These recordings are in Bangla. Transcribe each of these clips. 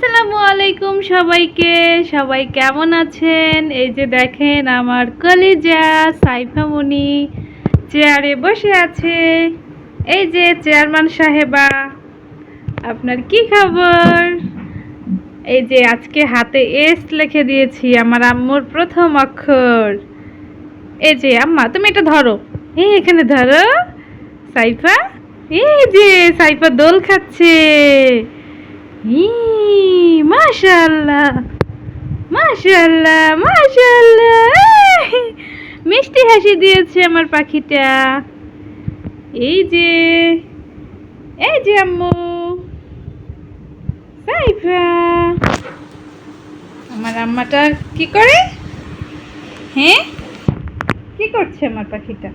আসসালামু আলাইকুম সবাইকে। সবাই কেমন আছেন? এই যে দেখেন আমার কলিজা সাইফামণি চেয়ারে বসে আছে। এই যে চেয়ারম্যান সাহেবা, আপনার কি খবর? এই যে আজকে হাতে এস লিখে দিয়েছি আমার আম্মুর প্রথম অক্ষর। এই যে আম্মা, তুমি এটা ধরো। এই এখানে ধরো। সাইফা, এই যে সাইফা দোল খাচ্ছে। ই মাশাআল্লাহ মাশাআল্লাহ মাশাআল্লাহ মিষ্টি হাসি দিয়েছে আমার পাখিটা। এই যে এই যে আম্মু। সাইফা। আমার আম্মাটা কি করে? হ্যাঁ? কি করছে আমার পাখিটা?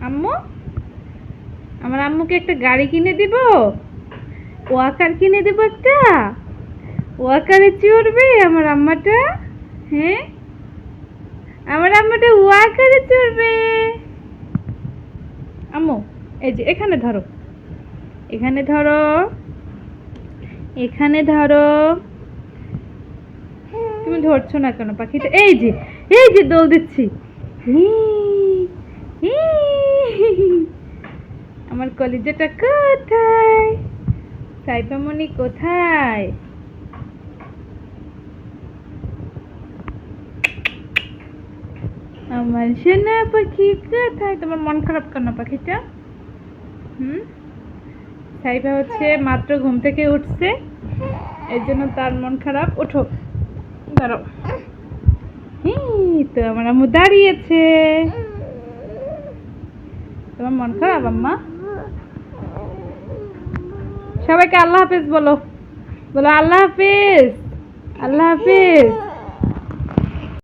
আম্মু? আমার আম্মুকে একটা গাড়ি কিনে দিব। ওয়াকার কিনে দেবো একটা। ওয়াকারে চড়বে আমার আম্মাটা হ্যাঁ? আমার আম্মাটা ওয়াকারে চড়বে। আম্মু এই যে এখানে ধরো। এখানে ধরো। এখানে ধরো। তুমি ধরছো না কেন পাখিটা? এই যে এই যে দোল দিচ্ছি। হি, হি। আমার কলিজাটা কোথায়? সাইপামণি কোথায়? আমার সোনা পাখি কোথায়? তোমার মন খারাপ কেন পাখিটা। হুম? সাইফা হচ্ছে মাত্র ঘুম থেকে উঠছে। এই জন্য তার মন খারাপ। ওঠো। দাঁড়াও। হি, তো আমার আম্মু দাঁড়িয়েছে। তোমার মন খারাপ আম্মা? সবাইকে আল্লাহ হাফিজ বলো। বলো আল্লাহ হাফিজ আল্লাহ হাফেজ।